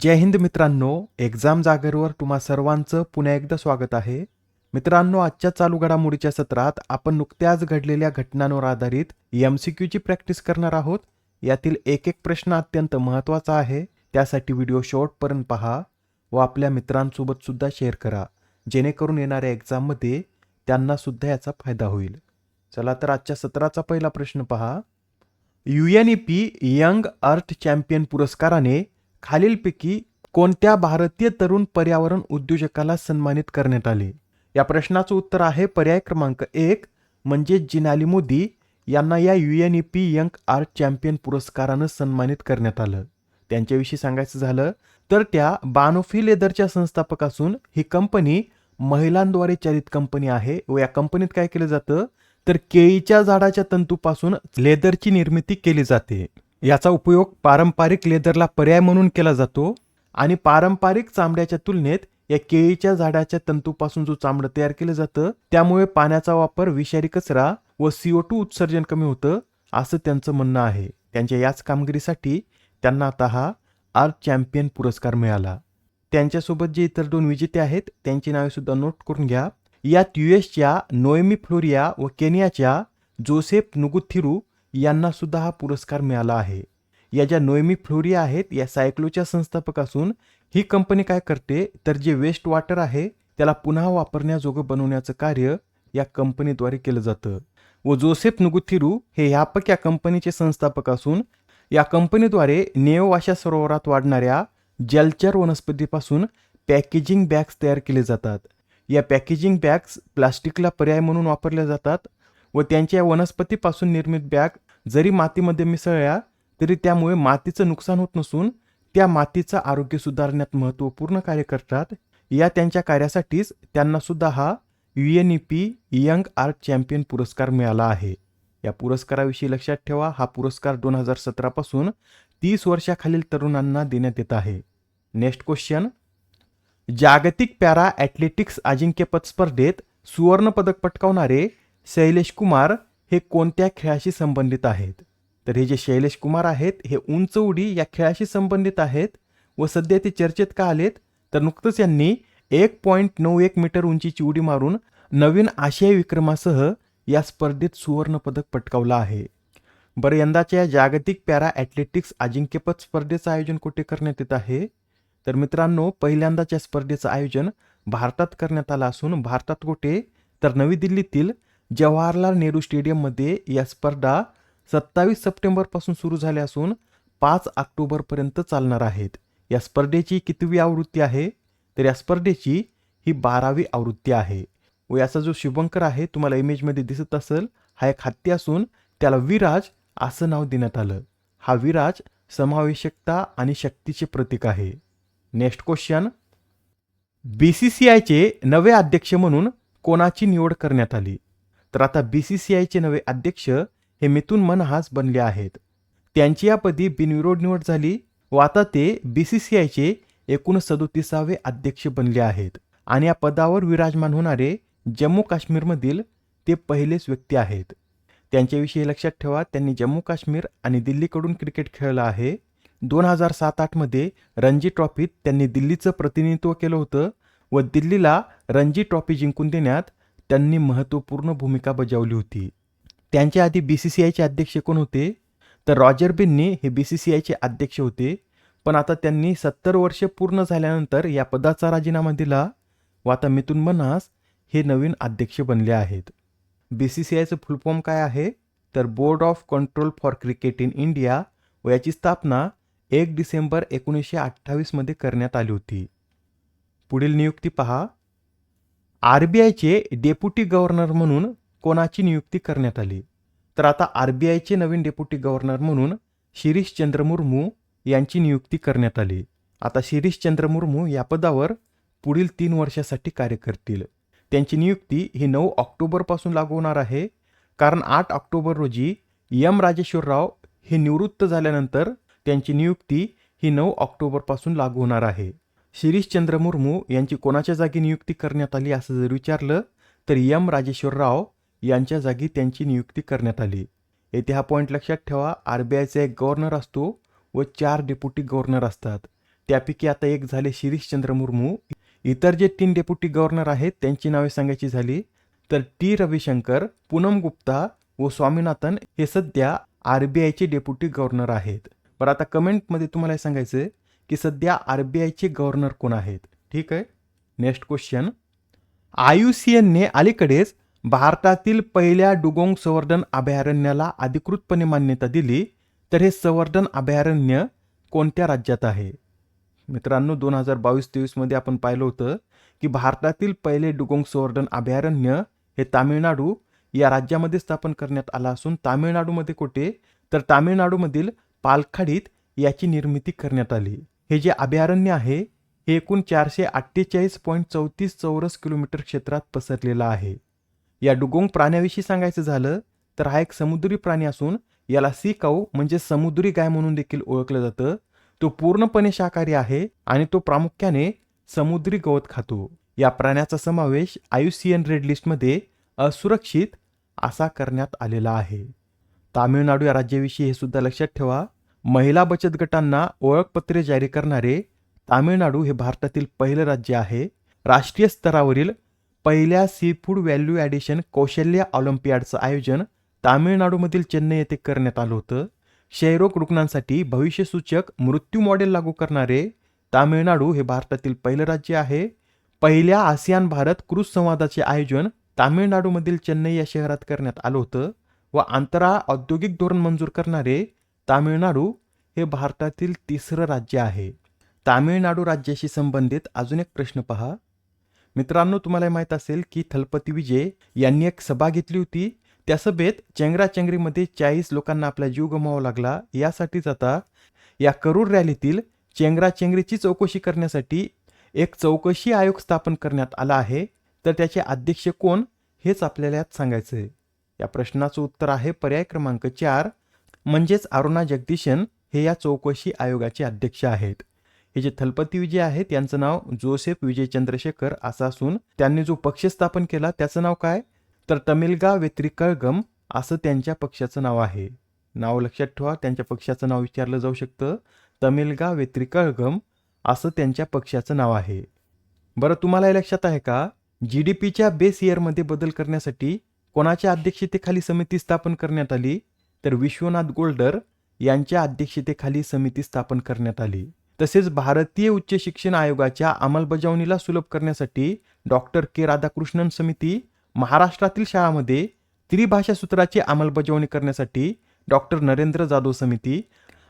जय हिंद मित्रांनो एक्झाम जागेवर तुम्हा सर्वांचं पुन्हा एकदा स्वागत आहे. मित्रांनो आजच्या चालू घडामोडीच्या सत्रात आपण नुकत्याच घडलेल्या घटनांवर आधारित एम सी क्यूची प्रॅक्टिस करणार आहोत. यातील एक एक प्रश्न अत्यंत महत्त्वाचा आहे. त्यासाठी व्हिडिओ शॉर्टपर्यंत पहा व आपल्या मित्रांसोबत सुद्धा शेअर करा. जेणेकरून येणाऱ्या एक्झाममध्ये त्यांना सुद्धा याचा फायदा होईल. चला तर आजच्या सत्राचा पहिला प्रश्न पहा. U N E P young earth champion पुरस्काराने खालीलपैकी कोणत्या भारतीय तरुण पर्यावरण उद्योजकाला सन्मानित करण्यात आले? या प्रश्नाचं उत्तर आहे पर्याय क्रमांक एक म्हणजे जिनाली मोदी यांना या U N E P young art champion पुरस्कारानं सन्मानित करण्यात आलं. त्यांच्याविषयी सांगायचं झालं तर त्या बानोफी लेदरच्या संस्थापक असून ही कंपनी महिलांद्वारे चालित कंपनी आहे व या कंपनीत काय केलं जातं? तर केळीच्या झाडाच्या तंतूपासून लेदरची निर्मिती केली जाते. याचा उपयोग पारंपरिक लेदरला पर्याय म्हणून केला जातो आणि पारंपरिक चामड्याच्या तुलनेत या केळीच्या झाडाच्या तंतूपासून जो चामडं तयार केलं जातं त्यामुळे पाण्याचा वापर विषारी कचरा व सीओ टू उत्सर्जन कमी होतं असं त्यांचं म्हणणं आहे. त्यांच्या याच कामगिरीसाठी त्यांना आता हा आर्ट चॅम्पियन पुरस्कार मिळाला. त्यांच्यासोबत जे इतर दोन विजेते आहेत त्यांची नावे सुद्धा नोट करून घ्या. यात युएसच्या नोएमी फ्लोरिया व केनियाच्या जोसेफ नुगुथिरू यांना सुद्धा हा पुरस्कार मिळाला आहे. या ज्या नोएमी फ्लोरिया आहेत या सायक्लोच्या संस्थापक असून ही कंपनी काय करते? तर जे वेस्ट वॉटर आहे त्याला पुन्हा वापरण्याजोगं बनवण्याचं कार्य या कंपनीद्वारे केलं जातं. व जोसेफ नुगुथिरू हे ह्यापक या कंपनीचे संस्थापक असून या कंपनीद्वारे नेओवाशा सरोवरात वाढणाऱ्या जलचर वनस्पतीपासून पॅकेजिंग बॅग्स तयार केले जातात. या पॅकेजिंग बॅग्स प्लास्टिकला पर्याय म्हणून वापरल्या जातात. व त्यांच्या वनस्पतीपासून निर्मित बॅग जरी मातीमध्ये मिसळल्या तरी त्यामुळे मातीचं नुकसान होत नसून त्या मातीचं आरोग्य सुधारण्यात महत्त्वपूर्ण कार्य करतात. या त्यांच्या कार्यासाठीच त्यांना सुद्धा हा पी यंग आर्ट चॅम्पियन पुरस्कार मिळाला आहे. या पुरस्काराविषयी लक्षात ठेवा हा पुरस्कार दोन हजार सतरापासून तीस वर्षाखालील तरुणांना देण्यात येत आहे. Next question. जागतिक पॅरा ॲथलेटिक्स अजिंक्यपद स्पर्धेत सुवर्णपदक पटकावणारे शैलेश कुमार हे कोणत्या खेळाशी संबंधित आहेत? तर हे जे शैलेश कुमार आहेत हे उंच उडी या खेळाशी संबंधित आहेत व सध्या ते चर्चेत का आलेत? तर नुकतंच यांनी एक पॉईंट नऊ एक मीटर उंचीची उडी मारून नवीन आशियाई विक्रमासह या स्पर्धेत सुवर्णपदक पटकावलं आहे. बरं यंदाच्या या जागतिक पॅरा ॲथलेटिक्स अजिंक्यपद स्पर्धेचं आयोजन कुठे करण्यात येत आहे? तर मित्रांनो पहिल्यांदाच्या स्पर्धेचं आयोजन भारतात करण्यात आलं असून भारतात कुठे? तर नवी दिल्लीतील जवाहरलाल नेहरू स्टेडियममध्ये या स्पर्धा सत्तावीस सप्टेंबरपासून सुरू झाल्या असून पाच ऑक्टोबरपर्यंत चालणार आहेत. या स्पर्धेची कितवी आवृत्ती आहे? तर या स्पर्धेची ही बारावी आवृत्ती आहे. व याचा जो शुभंकर आहे तुम्हाला इमेजमध्ये दिसत असेल हा एक हत्ती असून त्याला विराज असं नाव देण्यात आलं. हा विराज समावेशकता आणि शक्तीचे प्रतीक आहे. Next question B C C आयचे नवे अध्यक्ष म्हणून कोणाची निवड करण्यात आली? तर आता बी सी सी आयचे नवे अध्यक्ष हे मिथुन मनहास बनले आहेत. त्यांची या पदी बिनविरोध निवड झाली व आता ते बी सी सी आयचे एकूण सदोतीसावे अध्यक्ष बनले आहेत आणि या पदावर विराजमान होणारे जम्मू काश्मीरमधील ते पहिलेच व्यक्ती आहेत. त्यांच्याविषयी लक्षात ठेवा त्यांनी जम्मू काश्मीर आणि दिल्लीकडून क्रिकेट खेळलं आहे. दोन हजार सात आठमध्ये रणजी ट्रॉफीत त्यांनी दिल्लीचं प्रतिनिधित्व केलं होतं व दिल्लीला रणजी ट्रॉफी जिंकून देण्यात त्यांनी महत्त्वपूर्ण भूमिका बजावली होती. त्यांच्या आधी बी सी सी आयचे अध्यक्ष कोण होते? तर रॉजर बिन्नी हे बी सी सी आयचे अध्यक्ष होते. पण आता त्यांनी सत्तर वर्षे पूर्ण झाल्यानंतर या पदाचा राजीनामा दिला. व आता मिथुन मन्हास हे नवीन अध्यक्ष बनले आहेत. बी सी सी आयचं फुलफॉर्म काय आहे? तर board of control for cricket in India व याची स्थापना एक डिसेंबर एकोणीसशे अठ्ठावीसमध्ये करण्यात आली होती. पुढील नियुक्ती पहा. आर बी आयचे डेप्युटी गव्हर्नर म्हणून कोणाची नियुक्ती करण्यात आली? तर आता आर बी आयचे नवीन डेप्युटी गव्हर्नर म्हणून शिरीषचंद्र मुर्मू यांची नियुक्ती करण्यात आली. आता शिरीषचंद्र मुर्मू या पदावर पुढील तीन वर्षासाठी कार्य करतील. त्यांची नियुक्ती ही नऊ ऑक्टोबरपासून लागू होणार आहे. कारण आठ ऑक्टोबर रोजी एम राजेश्वर राव हे निवृत्त झाल्यानंतर त्यांची नियुक्ती ही नऊ ऑक्टोबरपासून लागू होणार आहे. शिरीषचंद्र मुर्मू यांची कोणाच्या जागी नियुक्ती करण्यात आली असं जर विचारलं तर एम राजेश्वर राव यांच्या जागी त्यांची नियुक्ती करण्यात आली. येथे हा पॉईंट लक्षात ठेवा आर बी आयचा एक गव्हर्नर असतो व चार डेप्युटी गव्हर्नर असतात. त्यापैकी आता एक झाले शिरीषचंद्र मुर्मू. इतर जे तीन डेप्युटी गव्हर्नर आहेत त्यांची नावे सांगायची झाली तर टी रविशंकर पूनम गुप्ता व स्वामीनाथन हे सध्या आर बी आयचे डेप्युटी गव्हर्नर आहेत. बरं आता कमेंटमध्ये तुम्हाला हे सांगायचं आहे की सध्या आर बी आयचे गव्हर्नर कोण आहेत? ठीक आहे? नेक्स्ट क्वेश्चन आयुसीएनने अलीकडेच भारतातील पहिल्या डुगोंग संवर्धन अभयारण्याला अधिकृतपणे मान्यता दिली तर हे संवर्धन अभयारण्य कोणत्या राज्यात आहे? मित्रांनो दोन हजार बावीस तेवीसमध्ये आपण पाहिलं होतं की भारतातील पहिले डुगोंग संवर्धन अभयारण्य हे तामिळनाडू या राज्यामध्ये स्थापन करण्यात आला असून तामिळनाडूमध्ये कुठे? तर तामिळनाडूमधील पालखाडीत याची निर्मिती करण्यात आली. हे जे अभयारण्य आहे हे एकूण चारशे अठ्ठेचाळीस पॉईंट चौतीस चौरस किलोमीटर क्षेत्रात पसरलेलं आहे. या डुगोंग प्राण्याविषयी सांगायचं झालं तर हा एक समुद्री प्राणी असून याला सी काऊ म्हणजे समुद्री गाय म्हणून देखील ओळखलं जातं. तो पूर्णपणे शाकाहारी आहे आणि तो प्रामुख्याने समुद्री गवत खातो. या प्राण्याचा समावेश आयुसीएन रेड लिस्टमध्ये असुरक्षित असा करण्यात आलेला आहे. तामिळनाडू या राज्याविषयी हे सुद्धा लक्षात ठेवा. महिला बचत गटांना ओळखपत्रे जारी करणारे तामिळनाडू हे भारतातील पहिलं राज्य आहे. राष्ट्रीय स्तरावरील पहिल्या सी फूड व्हॅल्यू ॲडिशन कौशल्य ऑलिम्पियाडचं आयोजन तामिळनाडूमधील चेन्नई येथे करण्यात आलं होतं. क्षयरोग रुग्णांसाठी भविष्यसूचक मृत्यू मॉडेल लागू करणारे तामिळनाडू हे भारतातील पहिलं राज्य आहे. पहिल्या आसियान भारत क्रूज संवादाचे आयोजन तामिळनाडूमधील चेन्नई या शहरात करण्यात आलं होतं व अंतराळ औद्योगिक धोरण मंजूर करणारे तामिळनाडू हे भारतातील तिसरं राज्य आहे. तामिळनाडू राज्याशी संबंधित अजून एक प्रश्न पहा. मित्रांनो तुम्हाला माहीत असेल की थलपती विजय यांनी एक सभा घेतली होती. त्या सभेत चेंगराचेंगरीमध्ये चाळीस लोकांना आपला जीव गमावा लागला. यासाठीच आता या करूर रॅलीतील चेंगराचेंगरीची चौकशी करण्यासाठी एक चौकशी आयोग स्थापन करण्यात आला आहे. तर त्याचे अध्यक्ष कोण हेच आपल्याला यात सांगायचं आहे या प्रश्नाचं उत्तर आहे पर्याय क्रमांक चार. म्हणजेच अरुणा जगदीशन हे या चौकशी आयोगाचे अध्यक्ष आहेत. हे जे थलपती विजय आहेत त्यांचं नाव जोसेफ विजय चंद्रशेखर असं असून त्यांनी जो पक्ष स्थापन केला त्याचं नाव काय? तर तमिलगा व्यतिरिकळगम असं त्यांच्या पक्षाचं नाव आहे. नाव लक्षात ठेवा त्यांच्या पक्षाचं नाव विचारलं जाऊ शकतं. तमिलगा व्यतिरिकळगम असं त्यांच्या पक्षाचं नाव आहे. बरं तुम्हाला हे लक्षात आहे का? जी डी पीच्या बेस इयरमध्ये बदल करण्यासाठी कोणाच्या अध्यक्षतेखाली समिती स्थापन करण्यात आली? तर विश्वनाथ गोल्डर यांच्या अध्यक्षतेखाली समिती स्थापन करण्यात आली. तसेच भारतीय उच्च शिक्षण आयोगाच्या अंमलबजावणीला सुलभ करण्यासाठी डॉक्टर के. राधाकृष्णन समिती महाराष्ट्रातील शाळांमध्ये त्रिभाषा सूत्राची अंमलबजावणी करण्यासाठी डॉक्टर नरेंद्र जाधव समिती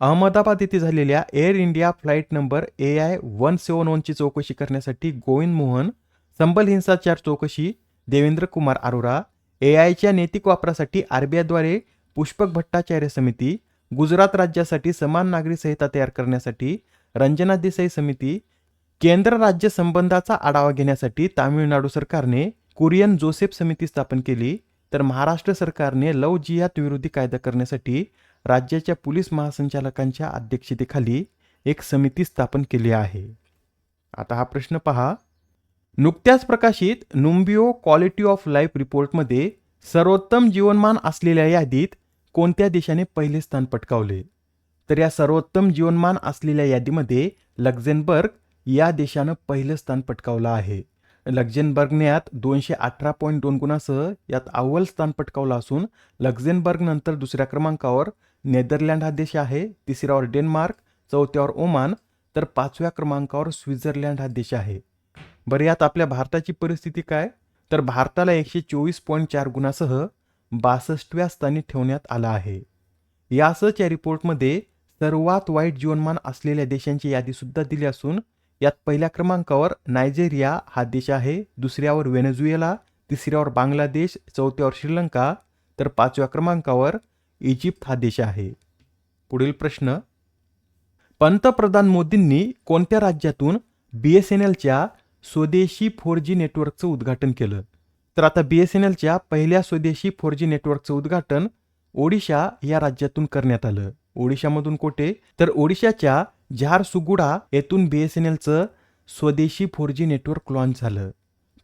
अहमदाबाद येथे झालेल्या air India flight number A I one seven वनची चौकशी करण्यासाठी गोविंद मोहन संबल हिंसाचार चौकशी देवेंद्र कुमार अरोरा ए आयच्या नैतिक वापरासाठी आरबीआयद्वारे पुष्पक भट्टाचार्य समिती गुजरात राज्यासाठी समान नागरी संहिता तयार करण्यासाठी रंजना देसाई समिती केंद्र राज्य संबंधाचा आढावा घेण्यासाठी तामिळनाडू सरकारने कुरियन जोसेफ समिती स्थापन केली तर महाराष्ट्र सरकारने लव जिहाद विरोधी कायदा करण्यासाठी राज्याच्या पोलीस महासंचालकांच्या अध्यक्षतेखाली एक समिती स्थापन केली आहे. आता हा प्रश्न पहा. नुकत्याच प्रकाशित नुंबिओ क्वालिटी ऑफ लाईफ रिपोर्टमध्ये सर्वोत्तम जीवनमान असलेल्या यादीत कोणत्या देशाने पहिले स्थान पटकावले? तर या सर्वोत्तम जीवनमान असलेल्या यादीमध्ये लक्झेनबर्ग या देशानं पहिलं स्थान पटकावलं आहे. लक्झेनबर्गने यात दोनशे अठरा पॉईंट दोन गुणासह यात अव्वल स्थान पटकावलं असून लक्झेनबर्ग नंतर दुसऱ्या क्रमांकावर नेदरलँड हा देश आहे तिसऱ्यावर डेन्मार्क चौथ्यावर ओमान तर पाचव्या क्रमांकावर स्वित्झर्लंड हा देश आहे. बरं यात आपल्या भारताची परिस्थिती काय? तर भारताला एकशे चोवीस पॉईंट चार गुणासह बासष्टव्या स्थानी ठेवण्यात आला आहे. यासच या रिपोर्टमध्ये सर्वात वाईट जीवनमान असलेल्या देशांची यादीसुद्धा दिली असून यात पहिल्या क्रमांकावर नायजेरिया हा देश आहे दुसऱ्यावर व्हेनेझुएला तिसऱ्यावर बांगलादेश चौथ्यावर श्रीलंका तर पाचव्या क्रमांकावर इजिप्त हा देश आहे. पुढील प्रश्न. पंतप्रधान मोदींनी कोणत्या राज्यातून बी एस एन एलच्या स्वदेशी फोर जी नेटवर्कचं उद्घाटन केलं? तर आता बी एस एन एलच्या पहिल्या स्वदेशी फोर जी नेटवर्कचं उद्घाटन ओडिशा या राज्यातून करण्यात आलं. ओडिशामधून कोठे? तर ओडिशाच्या झारसुगुडा येथून बी एस एन एलचं स्वदेशी फोर जी नेटवर्क लॉन्च झालं.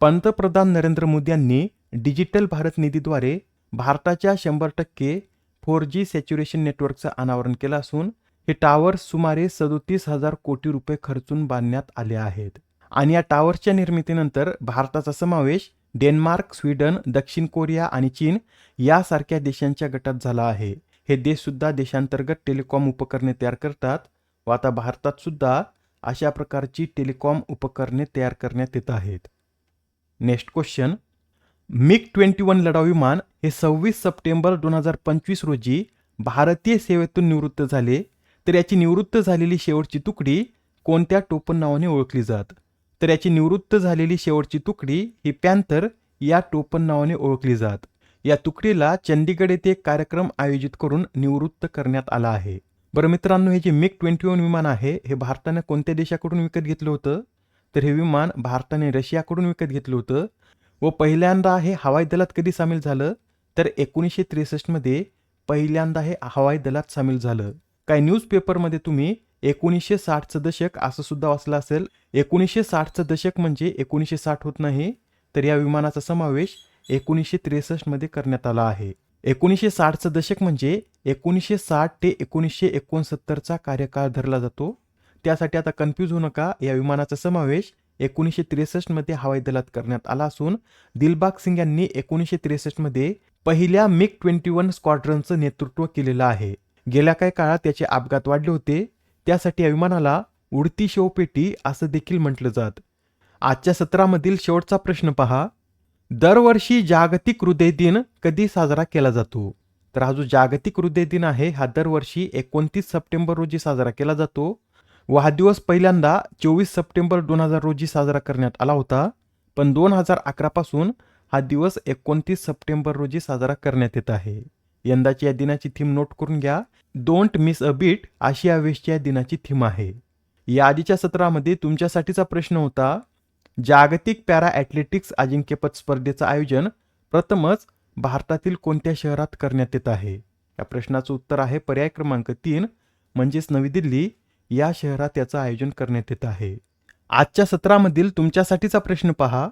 पंतप्रधान नरेंद्र मोदी यांनी डिजिटल भारत निधीद्वारे भारताच्या शंभर टक्के फोर जी सॅच्युरेशन नेटवर्कचं अनावरण केलं असून हे टावर सुमारे सदोतीस हजार कोटी रुपये खर्चून बांधण्यात आले आहेत. आणि या टावरच्या निर्मितीनंतर भारताचा समावेश डेन्मार्क स्वीडन दक्षिण कोरिया आणि चीन यासारख्या देशांच्या गटात झाला आहे. हे देशसुद्धा देशांतर्गत टेलिकॉम उपकरणे तयार करतात व आता भारतातसुद्धा अशा प्रकारची टेलिकॉम उपकरणे तयार करण्यात येत आहेत. Next question. MiG twenty one लढाऊ विमान हे सव्वीस सप्टेंबर दोन हजार पंचवीस रोजी भारतीय सेवेतून निवृत्त झाले तर याची निवृत्त झालेली शेवटची तुकडी कोणत्या टोपण नावाने ओळखली जात? तर याची निवृत्त झालेली शेवटची तुकडी ही पॅन्थर या टोपण नावाने ओळखली जात. या तुकडीला चंदीगड येथे एक कार्यक्रम आयोजित करून निवृत्त करण्यात आला आहे. बरं मित्रांनो हे जे मिग ट्वेंटी वन विमान आहे हे भारताने कोणत्या देशाकडून विकत घेतलं होतं? तर हे विमान भारताने रशियाकडून विकत घेतलं होतं व पहिल्यांदा हे हवाई दलात कधी सामील झालं? तर एकोणीसशे त्रेसष्टमध्ये पहिल्यांदा हे हवाई दलात सामील झालं. काही न्यूजपेपरमध्ये तुम्ही एकोणीसशे साठचं दशक असं सुद्धा वाचलं असेल. एकोणीसशे साठचं दशक म्हणजे एकोणीसशे साठ होत नाही तर या विमानाचा समावेश एकोणीसशे त्रेसष्टमध्ये करण्यात आला आहे. एकोणीसशे साठचं दशक म्हणजे एकोणीसशे साठ ते एकोणीसशे एकोणसत्तरचा कार्यकाळ धरला जातो. त्यासाठी आता कन्फ्यूज होऊ नका या विमानाचा समावेश एकोणीसशे त्रेसष्टमध्ये हवाई दलात करण्यात आला असून दिलबाग सिंग यांनी एकोणीसशे त्रेसष्टमध्ये पहिल्या मिग ट्वेंटी वन स्क्वाड्रनचं नेतृत्व केलेलं आहे. गेल्या काही काळात त्याचे अपघात वाढले होते. त्यासाठी या विमानाला उडती शेवपेटी असं देखील म्हटलं जात. आजच्या सत्रामधील शेवटचा प्रश्न पहा. दरवर्षी जागतिक हृदय दिन कधी साजरा केला जातो? तर हा जो जागतिक हृदय दिन आहे हा दरवर्षी एकोणतीस सप्टेंबर रोजी साजरा केला जातो. व हा दिवस पहिल्यांदा चोवीस सप्टेंबर दोन हजार रोजी साजरा करण्यात आला होता. पण दोन हजार अकरापासून हा दिवस एकोणतीस सप्टेंबर रोजी साजरा करण्यात येत आहे. यंदाची या दिनाची थीम नोट करून घ्या. डोंट मिस अ बीट अशी या या दिनाची थीम आहे. या आधीच्या सत्रामध्ये तुमच्यासाठीचा प्रश्न होता जागतिक पॅरा ॲथलेटिक्स अजिंक्यपद स्पर्धेचं आयोजन प्रथमच भारतातील कोणत्या शहरात करण्यात येत आहे? या प्रश्नाचं उत्तर आहे पर्याय क्रमांक तीन म्हणजेच नवी दिल्ली या शहरात याचं आयोजन करण्यात येत आहे. आजच्या सत्रामधील तुमच्यासाठीचा प्रश्न पहा.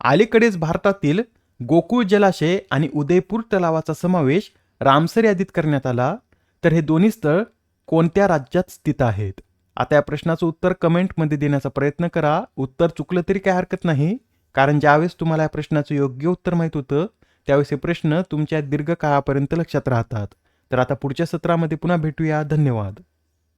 अलीकडेच भारतातील गोकुळ जलाशय आणि उदयपूर तलावाचा समावेश रामसर यादीत करण्यात आला तर हे दोन्ही स्थळ कोणत्या राज्यात स्थित आहेत? आता या प्रश्नाचं उत्तर कमेंटमध्ये देण्याचा प्रयत्न करा. उत्तर चुकलं तरी काय हरकत नाही कारण ज्यावेळेस तुम्हाला या प्रश्नाचं योग्य उत्तर माहीत होतं त्यावेळेस हे प्रश्न तुमच्या दीर्घकाळापर्यंत लक्षात राहतात. तर आता पुढच्या सत्रामध्ये पुन्हा भेटूया. धन्यवाद.